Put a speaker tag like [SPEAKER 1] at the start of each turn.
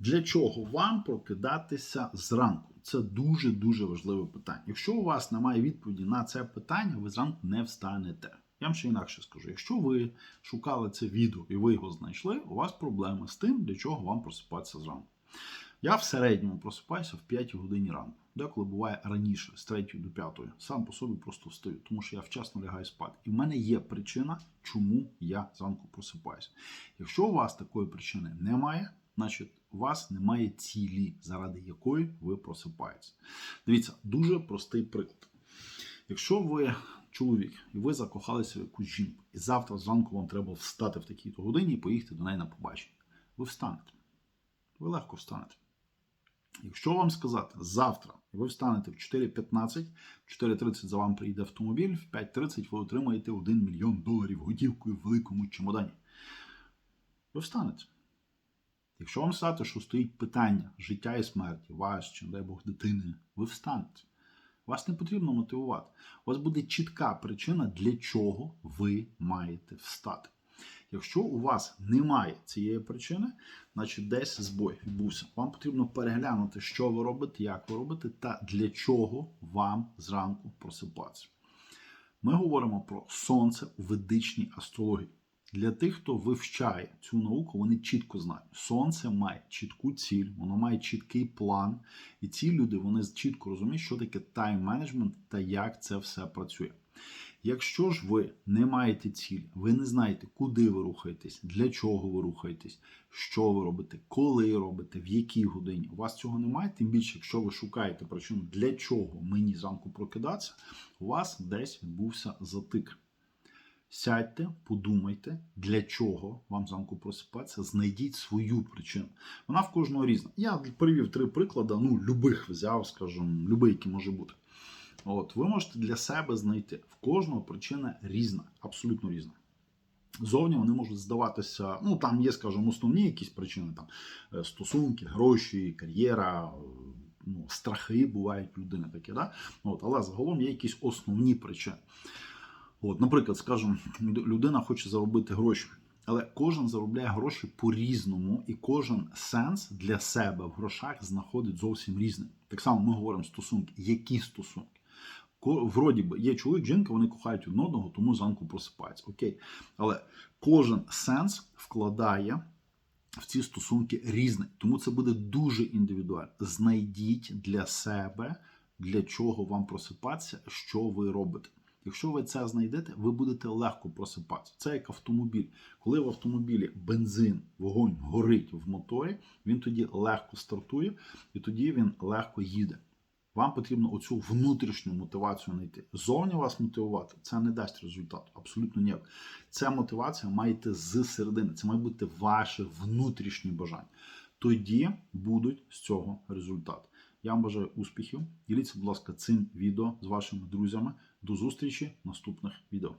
[SPEAKER 1] Для чого вам прокидатися зранку? Це дуже дуже важливе питання. Якщо у вас немає відповіді на це питання, ви зранку не встанете. Я вам ще інакше скажу: якщо ви шукали це відео і ви його знайшли, у вас проблеми з тим, для чого вам просипатися зранку. Я в середньому просипаюся в 5 годині ранку. Деколи буває раніше, з 3 до 5. Сам по собі просто встаю, тому що я вчасно лягаю спати. І в мене є причина, чому я зранку просипаюся. Якщо у вас такої причини немає, значить у вас немає цілі, заради якої ви просипаєтесь. Дивіться, дуже простий приклад. Якщо ви чоловік і ви закохалися в якусь жінку, і завтра зранку вам треба встати в такій-то годині і поїхати до неї на побачення, ви встанете. Ви легко встанете. Якщо вам сказати завтра, ви встанете в 4.15, в 4.30 за вами приїде автомобіль, в 5.30 ви отримаєте 1 мільйон доларів готівкою в великому чемодані. Ви встанете. Якщо вам сказати, що стоїть питання життя і смерті, вас чи, не дай Бог, дитини, ви встанете. Вас не потрібно мотивувати. У вас буде чітка причина, для чого ви маєте встати. Якщо у вас немає цієї причини, значить десь збой відбувся. Вам потрібно переглянути, що ви робите, як ви робите, та для чого вам зранку просипатися. Ми говоримо про сонце у ведичній астрології. Для тих, хто вивчає цю науку, вони чітко знають, сонце має чітку ціль, воно має чіткий план, і ці люди вони чітко розуміють, що таке тайм-менеджмент та як це все працює. Якщо ж ви не маєте цілі, ви не знаєте, куди ви рухаєтесь, для чого ви рухаєтесь, що ви робите, коли робите, в якій годині, у вас цього немає, тим більше, якщо ви шукаєте причину, для чого мені зранку прокидатися, у вас десь відбувся затик. Сядьте, подумайте, для чого вам зранку просипатися, знайдіть свою причину. Вона в кожного різна. Я привів три приклади, ну, любих взяв, скажімо, любий, який може бути. От, ви можете для себе знайти. В кожного причина різна, абсолютно різна. Зовні вони можуть здаватися, ну там є, скажімо, основні якісь причини, там е, стосунки, гроші, кар'єра, е, ну, страхи бувають людини такі, да? От, але загалом є якісь основні причини. От, Наприклад, скажімо, людина хоче заробити гроші, але кожен заробляє гроші по-різному, і кожен сенс для себе в грошах знаходить зовсім різний. Так само ми говоримо стосунки. Які стосунки? Вроді би є чоловік, жінка, вони кохають один одного, тому зранку просипаються. Окей. Але кожен сенс вкладає в ці стосунки різний. Тому це буде дуже індивідуально. Знайдіть для себе, для чого вам просипатися, що ви робите. Якщо ви це знайдете, ви будете легко просипатися. Це як автомобіль. Коли в автомобілі бензин, вогонь горить в моторі, він тоді легко стартує і тоді він легко їде. Вам потрібно оцю внутрішню мотивацію знайти. Зовні вас мотивувати це не дасть результату. Абсолютно ніяк. Ця мотивація має йти з середини. Це має бути ваше внутрішнє бажання. Тоді будуть з цього результати. Я вам бажаю успіхів. Діліться, будь ласка, цим відео з вашими друзями. До зустрічі в наступних відео.